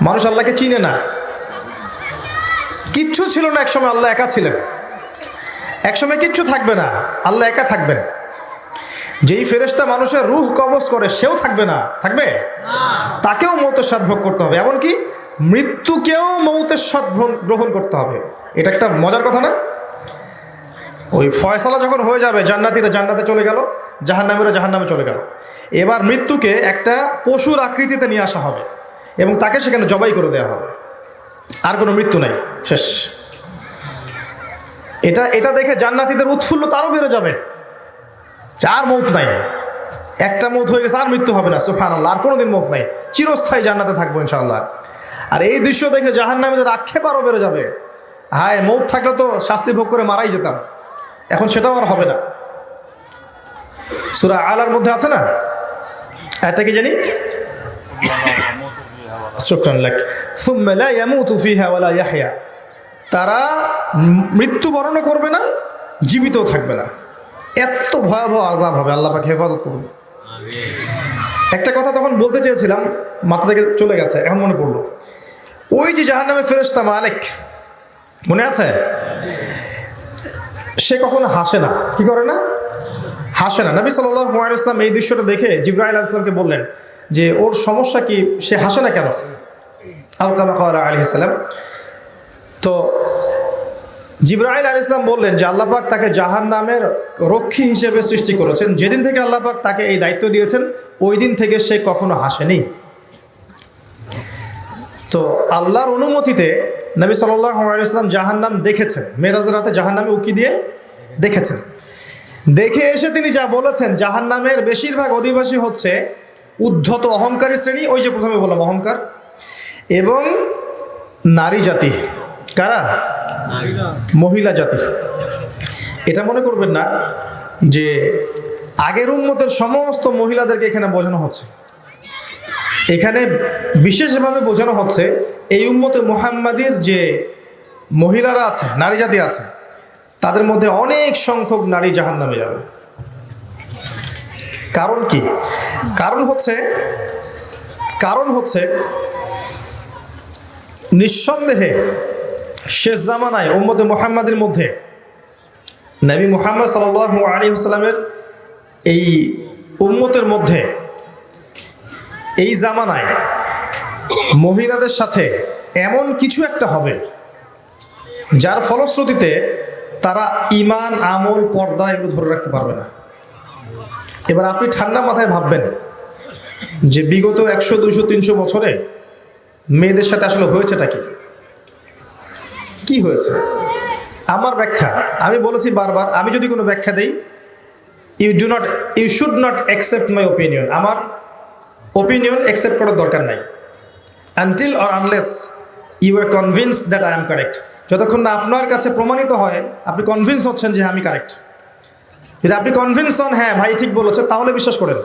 মানুষ আল্লাহকে চিনে না। কিচ্ছু ছিল না একসময় আল্লাহ একা ছিলেন। একসময় কিচ্ছু থাকবে না, আল্লাহ একা থাকবেন। যেই ফেরেশতা মানুষের রুহ কবজ করে, সেও থাকবে না। থাকবে? তাকেও মৌতের স্বাদ ভোগ করতে হবে। এমনকি মৃত্যুকেও মৌতের স্বাদ গ্রহণ করতে হবে। এটা একটা মজার কথা না? ওই ফয়সালা যখন হয়ে যাবে, জান্নাতিরা জান্নাতে চলে গেল, জাহান্নামীরা জাহান্নামে চলে গেল। এবার মৃত্যুকে একটা পশুর আকৃতিতে নিয়ে আসা হবে। এবং তাকে সেখানে জবাই করে দেওয়া হবে। আর কোনো মৃত্যু নাই। শেষ। এটা এটা দেখে জান্নাতীদের উৎফুল্লতা আরও বেড়ে যাবে। চার মৌত নাই। একটা মৌত হয়ে গেছে, আর মৃত্যু হবে না সুফান আল্লাহ আর কোনোদিন মৌত নাই। চিরস্থায়ী জান্নাতে থাকব, ইনশাআল্লাহ। আর এই দৃশ্য দেখে জাহান্নামীদের আক্ষেপ আরও বেড়ে যাবে। হায়, মৌত থাকলে তো শাস্তি ভোগ করে মারাই যেতাম। এখন সেটাও আর হবে না। সুরা আলার মধ্যে আছে না? একটা কি জানি? শুকরান লাক সুম্মা লা ইয়ামুতু ফিহা ওয়ালা ইয়াহইয়া তারা মৃত্যুবরণও করবে না জীবিতও থাকবে না। এত ভয়াবহ আজাব হবে, আল্লাহ পাক হেফাজত করবে একটা কথা তখন বলতে চেয়েছিলাম, মাথা থেকে চলে গেছে, এখন মনে পড়ল। ওই যে জাহান নামে ফেরেশতা মালিক, মনে আছে? সে কখনো হাসে না, কি করে না? হাসে না। নবী সাল্লাহ ইসলাম এই দৃশ্যটা দেখে জিব্রাহিল আলাইসলামকে বললেন যে, ওর সমস্যা কি? সে হাসে না কেন? আলকামা করা আলী ইসলাম তো জিব্রাহিল আলী ইসলাম বললেন যে আল্লাপাক তাকে জাহান নামের রক্ষী হিসেবে সৃষ্টি করেছেন। যেদিন থেকে আল্লাপাক তাকে এই দায়িত্ব দিয়েছেন, ওই দিন থেকে সে কখনো হাসেনি। তো আল্লাহর অনুমতিতে নবী সাল্লাম জাহান্নাম দেখেছেন। মেরাজ রাতে জাহান্নামে উকি দিয়ে দেখেছেন। দেখে এসে তিনি যা বলেছেন, জাহান্নামের বেশিরভাগ অধিবাসী হচ্ছে উদ্ধত অহংকারী শ্রেণি, ওই যে প্রথমে বললাম অহংকার, এবং নারী জাতি। কারা? মহিলা জাতি। এটা মনে করবেন না যে আগের উন্মতের সমস্ত মহিলাদেরকে এখানে বোঝানো হচ্ছে। এখানে বিশেষভাবে বোঝানো হচ্ছে এই উন্মতে মোহাম্মাদির যে মহিলারা আছে, নারী জাতি আছে তাদের মধ্যে অনেক সংখ্যক নারী জাহান নামে যাবে। কারণ কি? কারণ হচ্ছে কারণ হচ্ছে নিঃসন্দেহে শেষ জামানায় উম্মতে মোহাম্মদের মধ্যে নবী মোহাম্মদ সাল আলী আসসালামের এই উম্মতের মধ্যে এই জামানায় মহিলাদের সাথে এমন কিছু একটা হবে, যার ফলশ্রুতিতে তারা ইমান আমল, পর্দা এগুলো ধরে রাখতে পারবে না। এবার আপনি ঠান্ডা মাথায় ভাববেন যে বিগত একশো, দুশো, তিনশো বছরে মেয়েদের সাথে আসলে হয়েছেটা কি? কি হয়েছে? আমার ব্যাখ্যা, আমি বলেছি বারবার, আমি যদি কোনো ব্যাখ্যা দেই you do not you should not accept my opinion আমার ওপিনিয়ন অ্যাকসেপ্ট করার দরকার নাই। Until or unless you are convince that I am correct যতক্ষণ না আপনার কাছে প্রমাণিত হয় আপনি কনভিন্স হচ্ছেন যে হ্যাঁ, আমি কারেক্ট যদি আপনি কনভিন্স হন হ্যাঁ ভাই ঠিক বলেছে তাহলে বিশ্বাস করেন।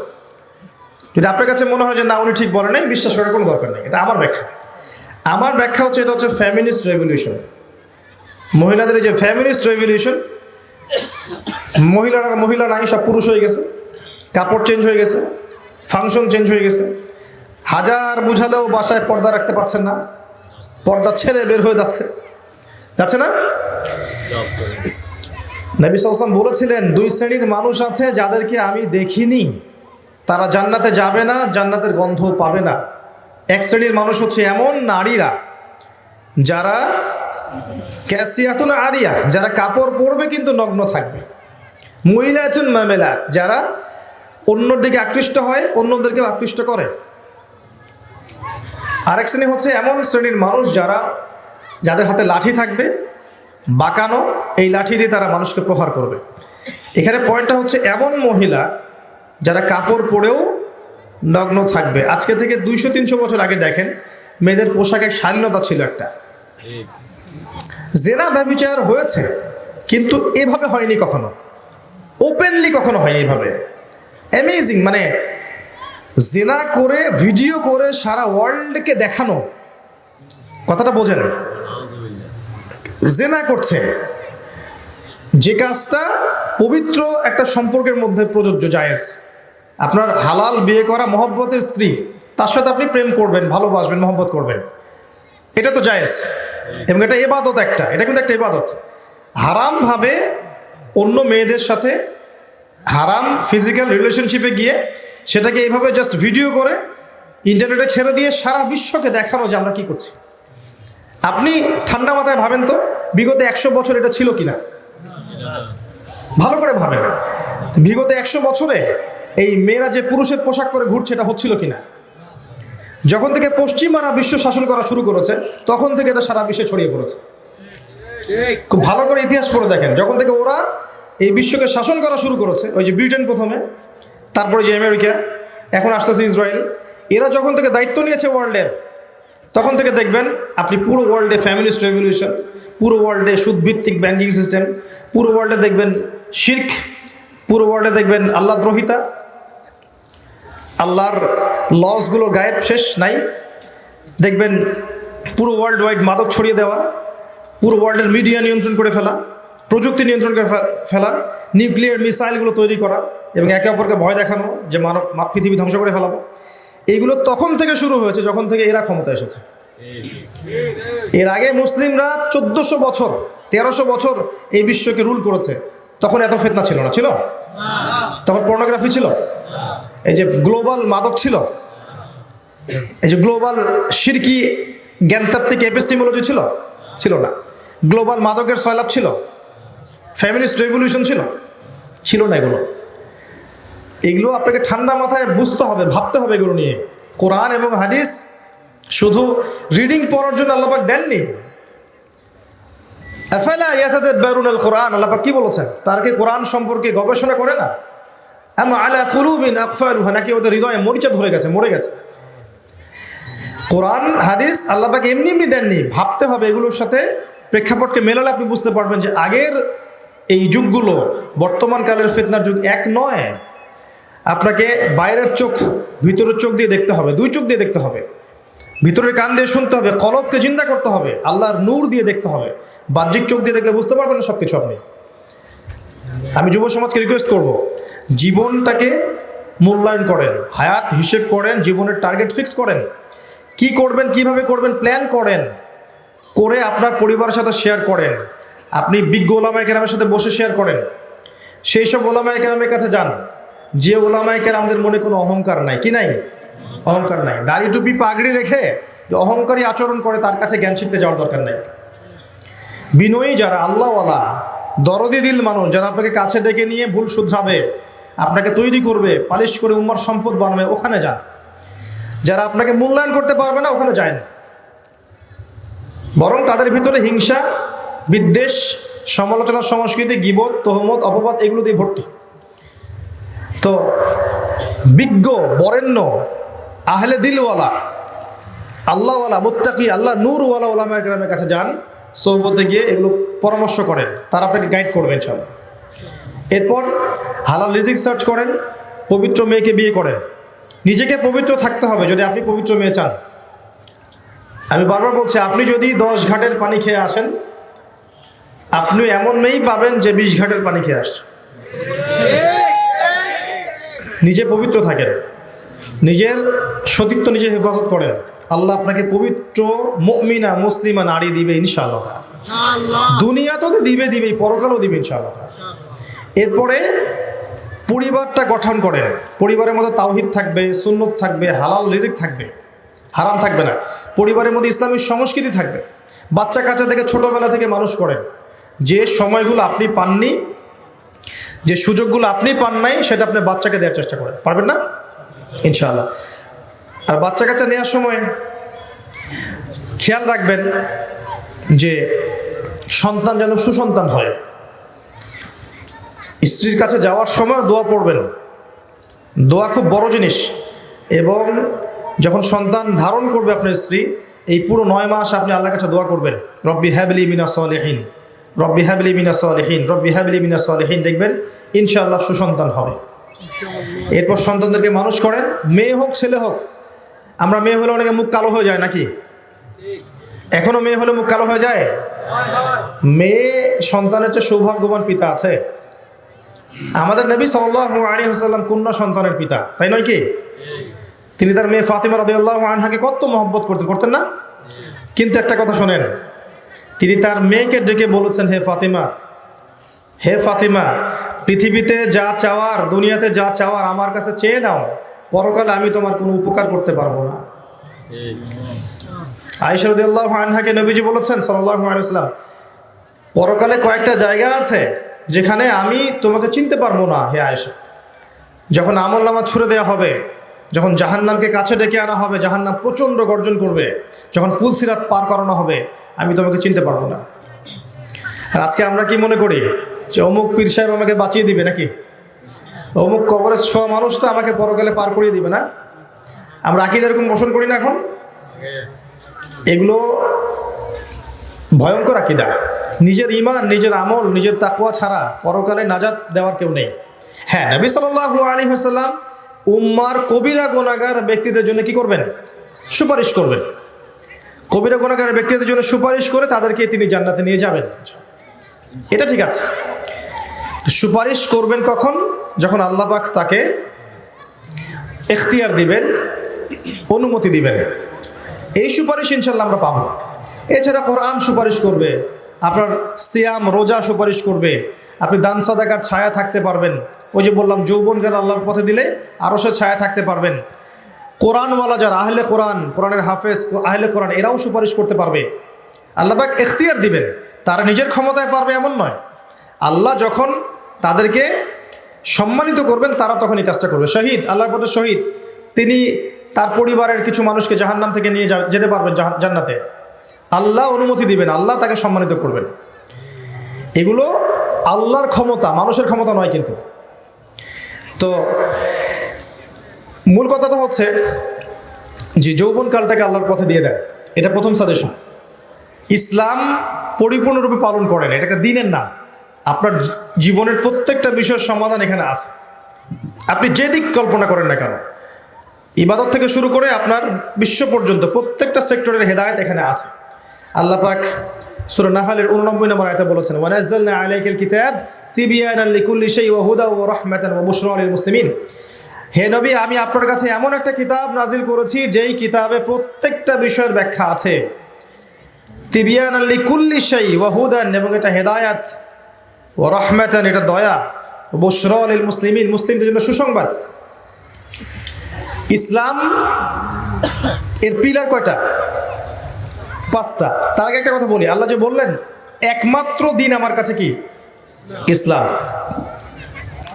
যদি আপনার কাছে মনে হয় যে না উনি ঠিক বলে নাই বিশ্বাস করার কোনো দরকার নেই। এটা আমার ব্যাখ্যা। আমার ব্যাখ্যা হচ্ছে এটা হচ্ছে ফ্যামিনিস্ট রেভলিউশন মহিলাদের যে ফ্যামিনিস্ট রেভলিউশন মহিলারা মহিলা নাই সব পুরুষ হয়ে গেছে কাপড় চেঞ্জ হয়ে গেছে ফাংশন চেঞ্জ হয়ে গেছে। হাজার বুঝালেও বাসায় পর্দা রাখতে পারছেন না পর্দা ছেড়ে বের হয়ে যাচ্ছে। যাচ্ছে না? নবী সালাম বলেছিলেন, দুই শ্রেণির মানুষ আছে যাদেরকে আমি দেখিনি। তারা জান্নাতে যাবে না, জান্নাতের গন্ধ পাবে না। এক শ্রেণির মানুষ হচ্ছে এমন নারীরা যারা ক্যাসিয়াতুন আরিয়া, যারা কাপড় পরবে কিন্তু নগ্ন থাকবে। মহিলাতুন মামেলা, যারা অন্যর দিকে আকৃষ্ট হয়, অন্যদেরকেও আকৃষ্ট করে। আরেক শ্রেণি হচ্ছে এমন শ্রেণির মানুষ যারা যাদের হাতে লাঠি থাকবে, বাঁকানো এই লাঠি দিয়ে তারা মানুষকে প্রহার করবে। এখানে পয়েন্টটা হচ্ছে এমন মহিলা যারা কাপড় পরেও নগ্ন থাকবে। আজকে থেকে দুইশো তিনশো বছর আগে দেখেন, মেয়েদের পোশাকের স্বাধীনতা ছিল একটা। জেনা ব্যবচার হয়েছে, কিন্তু এভাবে হয়নি কখনো। ওপেনলি কখনো হয়নি এভাবে। অ্যামেজিং মানে জেনা করে, ভিডিও করে সারা ওয়ার্ল্ডকে দেখানো। কথাটা বোঝেন। জেনা করছে। যে কাজটা পবিত্র একটা সম্পর্কের মধ্যে প্রযোজ্য জায়েজ। আপনার হালাল বিয়ে করা মহব্বতের স্ত্রী, তার সাথে আপনি প্রেম করবেন, ভালোবাসবেন, মহব্বত করবেন। এটা তো জায়েজ। এবং এটা এবাদত একটা, এটা কিন্তু একটা এবাদত। হারামভাবে অন্য মেয়েদের সাথে হারাম ফিজিক্যাল রিলেশনশিপে গিয়ে সেটাকে এইভাবে জাস্ট ভিডিও করে ইন্টারনেটে ছেড়ে দিয়ে সারা বিশ্বকে দেখানো যে আমরা কি করছি। আপনি ঠান্ডা মাথায় ভাবেন তো? বিগত একশো বছর এটা ছিল কিনা? ভালো করে ভাবেন। বিগত একশো বছরে এই মেয়েরা যে পুরুষের পোশাক পরে ঘুরছে, এটা হচ্ছিল কিনা? যখন থেকে পশ্চিমারা বিশ্ব শাসন করা শুরু করেছে, তখন থেকে এটা সারা বিশ্বে ছড়িয়ে পড়েছে। খুব ভালো করে ইতিহাস পড়ে দেখেন। যখন থেকে ওরা এই বিশ্বকে শাসন করা শুরু করেছে, ওই যে ব্রিটেন প্রথমে, তারপরে যে আমেরিকা, এখন আসতেছে ইসরায়েল, এরা যখন থেকে দায়িত্ব নিয়েছে ওয়ার্ল্ডের তখন থেকে দেখবেন আপনি পুরো ওয়ার্ল্ডে ফ্যামিলিস্ট রেভলিউশন সুদ ওয়ার্ল্ডে সুদভিত্তিক ব্যাংকিং সিস্টেম পুরো ওয়ার্ল্ডে দেখবেন শির্ক পুরো ওয়ার্ল্ডে দেখবেন আল্লাহ দ্রোহিতা। আল্লাহর লসগুলো গায়েব শেষ নাই। দেখবেন পুরো ওয়ার্ল্ড ওয়াইড মাদক ছড়িয়ে দেওয়া, পুরো ওয়ার্ল্ডের মিডিয়া নিয়ন্ত্রণ করে ফেলা, প্রযুক্তি নিয়ন্ত্রণ করে ফেলা নিউক্লিয়ার মিসাইলগুলো তৈরি করা এবং একে অপরকে ভয় দেখানো, যে মানব পৃথিবী ধ্বংস করে ফেলাবো। এইগুলো তখন থেকে শুরু হয়েছে, যখন থেকে এরা ক্ষমতা এসেছে। এর আগে মুসলিমরা চোদ্দশো বছর, তেরোশো বছর এই বিশ্বকে রুল করেছে। তখন এত ফেতনা ছিল না, ছিল? তখন পর্নোগ্রাফি ছিল? এই যে গ্লোবাল মাদক ছিল? এই যে গ্লোবাল সিরকি জ্ঞানতাত্ত্বিক এপিস্টিমোলজি ছিল? ছিল না। গ্লোবাল মাদকের সয়লাভ ছিল? ফ্যামিলিস্ট রেভলিউশন ছিল? ছিল না এগুলো। এগুলো আপনাকে ঠান্ডা মাথায় বুঝতে হবে, ভাবতে হবে এগুলো নিয়ে। কোরআন এবং হাদিস শুধু রিডিং পড়ার জন্য আল্লাপাক দেননি। আফালা ইয়াতাদাব্বারুন আল কোরআন আল্লাপাক কি বলেছেন? তার কি কোরআন সম্পর্কে গবেষণা করে না? আম আলা কুলুবিন আকফারুহা, নাকি ওদের হৃদয়ে মরিচা ধরে গেছে, মরে গেছে? কোরআন, হাদিস আল্লাপাকে এমনি এমনি দেননি। ভাবতে হবে এগুলোর সাথে প্রেক্ষাপটকে মেলালে আপনি বুঝতে পারবেন যে আগের এই যুগগুলো বর্তমান কালের ফেতনার যুগ এক নয়। আপনাকে বাইরের চোখ, ভিতরের চোখ দিয়ে দেখতে হবে, দুই চোখ দিয়ে দেখতে হবে। ভিতরের কান দিয়ে শুনতে হবে, কলবকে চিন্তা করতে হবে, আল্লাহর নূর দিয়ে দেখতে হবে। বাহ্যিক চোখ দিয়ে দেখলে বুঝতে পারবেন না সব কিছু আপনি। আমি যুব সমাজকে রিকোয়েস্ট করব, জীবনটাকে মূল্যায়ন করেন, হায়াত হিসেব করেন, জীবনের টার্গেট ফিক্স করেন। কি করবেন, কীভাবে করবেন প্ল্যান করেন। করে আপনার পরিবারের সাথে শেয়ার করেন। আপনি বিজ্ঞ ওলামায় কেরামের সাথে বসে শেয়ার করেন। সেই সব ওলামায় কেরামের কাছে যান। যে ওলামায় আমাদের মনে কোনো অহংকার নাই, কি নাই? অহংকার নাই। দাড়ি টুপি পাগড়ি রেখে অহংকারী আচরণ করে তার কাছে জ্ঞান শিখতে যাওয়ার দরকার নাই। বিনয়ী যারা, আল্লাহওয়ালা, দরদি দিল মানুষ, যারা আপনাকে কাছে ডেকে নিয়ে ভুল শুধরাবে, আপনাকে তৈরি করবে, পালিশ করে উম্মার সম্পদ বানাবে, ওখানে যান। যারা আপনাকে মূল্যায়ন করতে পারবে না, ওখানে যায় না বরং তাদের ভিতরে হিংসা, বিদ্বেষ, সমালোচনা, সংস্কৃতি, গিবত, তহমত, অপবাদ, এগুলো দিয়ে ভর্তি। তো বিজ্ঞ, বরেণ্য, আহলে দিলওয়ালা, আল্লাহওয়ালা, মুত্তাকি, আল্লাহ নূরওয়ালা ওলামা গ্রামের কাছে যান সৌবতে গিয়ে এগুলো পরামর্শ করেন, তারা আপনাকে গাইড করবেন সব এরপর হালাল রিজিক সার্চ করেন, পবিত্র মেয়েকে বিয়ে করেন। নিজেকে পবিত্র থাকতে হবে, যদি আপনি পবিত্র মেয়ে চান। আমি বারবার বলছি, আপনি যদি দশ ঘাটের পানি খেয়ে আসেন আপনি এমন মেয়েই পাবেন যে বিশ ঘাটের পানি খেয়ে আসছে। নিজে পবিত্র থাকেন। নিজের সতীত্ব নিজে হেফাজত করেন। আল্লাহ আপনাকে পবিত্র মুমিনা মুসলিমা নারী দিবে ইনশাআল্লাহ। দুনিয়া তো দিবে দিবে পরকালও দিবে ইনশাআল্লাহ। এরপরে পরিবারটা গঠন করেন। পরিবারের মধ্যে তাওহিদ থাকবে সুন্নত থাকবে হালাল রিজিক থাকবে। হারাম থাকবে না। পরিবারের মধ্যে ইসলামী সংস্কৃতি থাকবে। বাচ্চা কাচ্চা থেকে ছোটোবেলা থেকে মানুষ করেন। যে সময়গুলো আপনি পাননি যে সুযোগগুলো আপনি পান নাই, সেটা আপনি বাচ্চাকে দেওয়ার চেষ্টা করেন। পারবেন না? ইনশাআল্লাহ। আর বাচ্চা কাচ্চা নেওয়ার সময় খেয়াল রাখবেন যে সন্তান যেন সুসন্তান হয়। স্ত্রীর কাছে যাওয়ার সময় দোয়া পড়বেন। দোয়া খুব বড় জিনিস। এবং যখন সন্তান ধারণ করবে আপনার স্ত্রী, এই পুরো নয় মাস আপনি আল্লাহর কাছে দোয়া করবেন। রব্বি হ্যাবলি মিনা সলেহীন। রব্বি হ্যাবলি মিনা সলেহীন, রব্বি হ্যাবলি মিনা সলেহীন, দেখবেন ইনশাআল্লাহ সুসন্তান হবে। এরপর সন্তানদেরকে মানুষ করেন, মেয়ে হোক, ছেলে হোক, আমরা মেয়ে হলে অনেকে মুখ কালো হয়ে যায় নাকি? এখনও মেয়ে হলে মুখ কালো হয়ে যায়? মেয়ে সন্তানের চেয়ে সৌভাগ্যবান পিতা আছে। আমাদের নবী সাল্লাহ আলী হাসাল্লাম কন্যা সন্তানের পিতা, তাই নয় কি? তিনি তার মেয়ে ফাতিমা রাদিয়াল্লাহু আনহাকে কত মহব্বত করতেন করতেন না? কিন্তু একটা কথা শোনেন তিনি তার মেয়েকে ডেকে বলেছেন, হে ফাতিমা হে ফাতিমা, পৃথিবীতে যা চাওয়ার, দুনিয়াতে যা চাওয়ার আমার কাছে চেয়ে নাও। পরকালে আমি তোমার কোনো উপকার করতে পারব না। আইসরদুল্লাহ আনহাকে নবীজি বলেছেন সাল্লাহ আলাইসলাম পরকালে কয়েকটা জায়গা আছে যেখানে আমি তোমাকে চিনতে পারব না, হে আয়েশা। যখন আমল নামা ছুড়ে দেওয়া হবে যখন জাহান্নামকে কাছে ডেকে আনা হবে, জাহান্নাম প্রচণ্ড গর্জন করবে। যখন পুলসিরাত পার করানো হবে, আমি তোমাকে চিনতে পারব না। আর আজকে আমরা কি মনে করি? যে অমুক পীর সাহেব আমাকে বাঁচিয়ে দিবে নাকি? অমুক কবরের ছ মানুষ তো আমাকে পরকালে পার করিয়ে দিবে না। আমরা আকিদ এরকম পোষণ করি না এখন? এগুলো ভয়ঙ্কর আকিদা। নিজের ইমান নিজের আমল, নিজের তাকুয়া ছাড়া পরকালে নাজাত দেওয়ার কেউ নেই। হ্যাঁ নবী সাল্লাল্লাহু আলী হাসাল্লাম উম্মার কবিরা গোনাগার ব্যক্তিদের জন্য কি করবেন? সুপারিশ করবেন। কবিরা গোনাগার ব্যক্তিদের জন্য সুপারিশ করে তাদেরকে তিনি জান্নাতে নিয়ে যাবেন। এটা ঠিক আছে। সুপারিশ করবেন কখন? যখন আল্লাহ পাক তাকে এখতিয়ার দিবেন, অনুমতি দিবেন। এই সুপারিশ ইনশাল্লাহ আমরা পাবো। এছাড়া কোরআন সুপারিশ করবে, আপনার সিয়াম, রোজা সুপারিশ করবে, আপনি দান, সাদাকার, ছায়া থাকতে পারবেন। ওই যে বললাম যৌবন জ্ঞান আল্লাহর পথে দিলে আরও সে ছায়া থাকতে পারবেন। কোরআনওয়ালা যারা, আহলে কোরআন, কোরআনের হাফেজ, আহলে কোরআন, এরাও সুপারিশ করতে পারবে। আল্লাহবাক এখতিয়ার দিবেন, তারা নিজের ক্ষমতায় পারবে এমন নয়। আল্লাহ যখন তাদেরকে সম্মানিত করবেন, তারা তখন এই কাজটা করবে। শহীদ, আল্লাহর পথে শহীদ, তিনি তার পরিবারের কিছু মানুষকে জাহান্নাম থেকে নিয়ে যেতে পারবেন জান্নাতে। আল্লাহ অনুমতি দিবেন, আল্লাহ তাকে সম্মানিত করবেন। এগুলো আল্লাহর ক্ষমতা, মানুষের ক্ষমতা নয় কিন্তু। তো মূল কথাটা হচ্ছে যে যৌবনকালটাকে আল্লাহর পথে দিয়ে দেয় এটা প্রথম সাজেশন ইসলাম পরিপূর্ণরূপে পালন করেন এটা একটা দিনের নাম। আপনার জীবনের প্রত্যেকটা বিষয়ের সমাধান এখানে আছে। আপনি যে দিক কল্পনা করেন না কেন, ইবাদত থেকে শুরু করে আপনার বিশ্ব পর্যন্ত প্রত্যেকটা সেক্টরের হেদায়ত এখানে আছে। আল্লাহ পাক সূরা নাহালের 89 নম্বর আয়াতে বলেছেন ওয়ানাজ্জালনা আলাইকাল কিতাব তিবিয়ানান লিকুল্লি শাই ওয়া হুদা ওয়া রাহমাতান বুশরা লিল মুসলিমিন। হে নবী, আমি আপনার কাছে এমন একটা কিতাব নাজিল করেছি, যেই কিতাবে প্রত্যেকটা বিষয়ের ব্যাখ্যা আছে। তিবিয়ানান লিকুল্লি শাই ওয়া হুদান, এবং এটা হেদায়াত ও রহমাতান, এটা দয়া বুশরা লিল মুসলিমিন। মুসলিমদের জন্য সুসংবাদ। ইসলাম এর পিলার কয়টা? পাঁচটা। তার আগে একটা কথা বলি। আল্লাহ যে বললেন, একমাত্র দিন আমার কাছে কি? ইসলাম।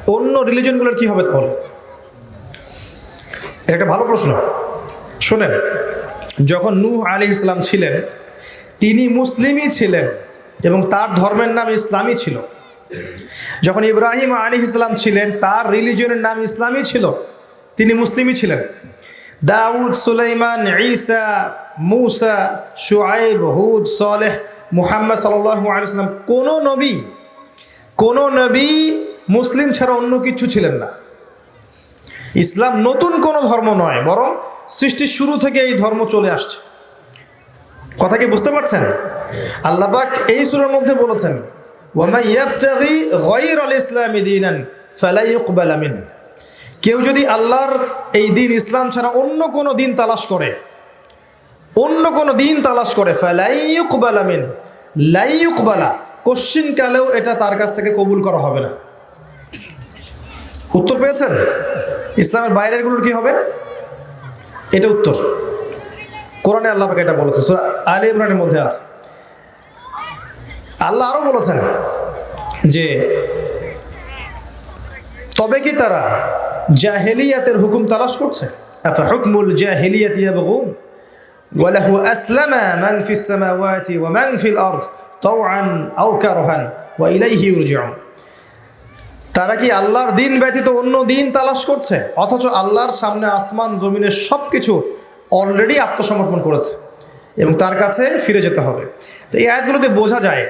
অন্য রিলিজনগুলোর কি হবে তাহলে? এটা একটা ভালো প্রশ্ন। শোনেন, যখন নূহ আলী ইসলাম ছিলেন, তিনি মুসলিমই ছিলেন এবং তার ধর্মের নাম ইসলামই ছিল। যখন ইব্রাহিম আলী ইসলাম ছিলেন, তার রিলিজনের নাম ইসলামই ছিল, তিনি মুসলিমই ছিলেন। দাউদ, সুলাইমান, ঈসা, মুসা, শুআইব, হুদ, সলেহ, মুহাম্মদ সাল্লাম কোনো নবী কোনো নবী মুসলিম ছাড়া অন্য কিছু ছিলেন না। ইসলাম নতুন কোনো ধর্ম নয়, বরং সৃষ্টির শুরু থেকে এই ধর্ম চলে আসছে। কথা কি বুঝতে পারছেন? আল্লাপাক এই সূরার মধ্যে বলেছেন কেউ যদি আল্লাহর এই দিন ইসলাম ছাড়া অন্য কোনো দিন তালাশ করে, অন্য কোনো দিন তালাশ করে ফালাইকুবালা মিন। লাইকুবালা কোশ্চিন কালেও এটা তার কাছ থেকে কবুল করা হবে না। উত্তর পেয়েছেন? ইসলামের বাইরেরগুলোর কি হবে? এটা উত্তর। কোরআনে আল্লাহ এটা বলেছে, সূরা আলে ইমরানের মধ্যে আছে। আল্লাহ আরও বলেছেন যে, তবে কি তারা জাহেলিয়াতের হুকুম তালাশ করছে? হুকমুল জাহেলিয়াত ইয়াবগুন? ওয়ালাহু আসলামা মান ফিস সামাওয়াতি ওয়া মান ফিল আরদ। তাওআন আও কারহান ওয়া ইলাইহি ইরজিউন তারা কি আল্লাহর দিন ব্যতীত অন্য দিন তালাশ করছে? অথচ আল্লাহর সামনে আসমান, জমিনের সব কিছু অলরেডি আত্মসমর্পণ করেছে এবং তার কাছে ফিরে যেতে হবে। তো এই আয়াতগুলোতে বোঝা যায়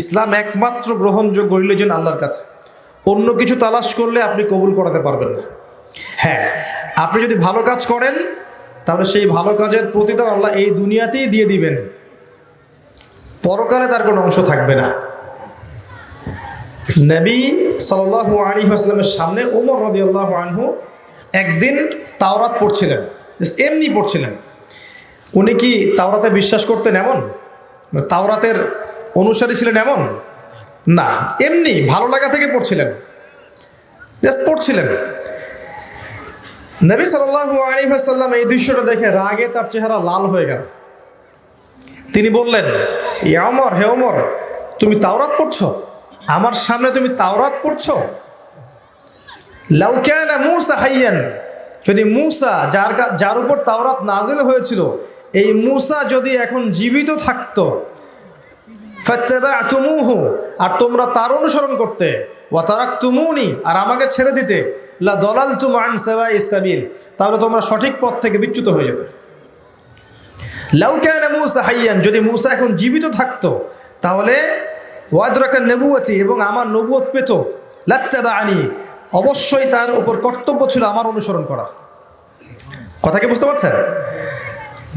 ইসলাম একমাত্র গ্রহণযোগ্য রিলিজন আল্লাহর কাছে। অন্য কিছু তালাশ করলে আপনি কবুল করাতে পারবেন না। হ্যাঁ আপনি যদি ভালো কাজ করেন, তাহলে সেই ভালো কাজের প্রতিদান আল্লাহ এই দুনিয়াতেই দিয়ে দিবেন। পরকালে তার কোনো অংশ থাকবে না। নবী সাল্লাল্লাহু আলী আসলামের সামনে ওমর রবি আল্লাহ আনহু একদিন তাওরাত পড়ছিলেন, এমনি পড়ছিলেন। উনি কি তাওরাতে বিশ্বাস করতেন এমন? তাওরাতের অনুসারী ছিলেন এমন? না, এমনি ভালো লাগা থেকে পড়ছিলেন। জাস্ট পড়ছিলেন। নবী সাল্লাল্লাহু আলাইহি ওয়াসাল্লাম এই দৃশ্যটা দেখে রাগে তার চেহারা লাল হয়ে গেল। তিনি বললেন এ অমর, হে অমর, তুমি তাওরাত পড়ছো? আমার সামনে তুমি তাওরাত পড়ছো? লাউকানা মুসা হাইয়ান, যদি মুসা যার যার উপর তাওরাত নাজিল হয়েছিল, এই মুসা যদি এখন জীবিত থাকতো, ফাত্তাবা'তুমুহু, আর তোমরা তার অনুসরণ করতে, ওয়া তারাকতুমুনি, আর আমাকে ছেড়ে দিতে, লা দালালতুম আন সাওয়াইস সাবিল, তাহলে তোমরা সঠিক পথ থেকে বিচ্যুত হয়ে যেতে লাউ কানা মুসা হাইয়ান, যদি মুসা এখন জীবিত থাকতো, তাহলে ওয়াদরাকা নবুয়াতি এবং আমার নবুয়ত পেত। লাত্তাবাআনি অবশ্যই তার উপর কর্তব্য ছিল আমার অনুসরণ করা। কথা কি বুঝতে পারছেন?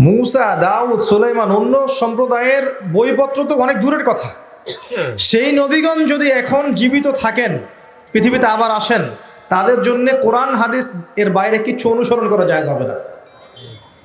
মুসা, দাউদ, সুলাইমান অন্য সম্প্রদায়ের বইপত্র তো অনেক দূরের কথা। সেই নবীগণ যদি এখন জীবিত থাকেন, পৃথিবীতে আবার আসেন, তাদের জন্য কোরআন, হাদিস এর বাইরে কিছু অনুসরণ করা যায় যাবে না।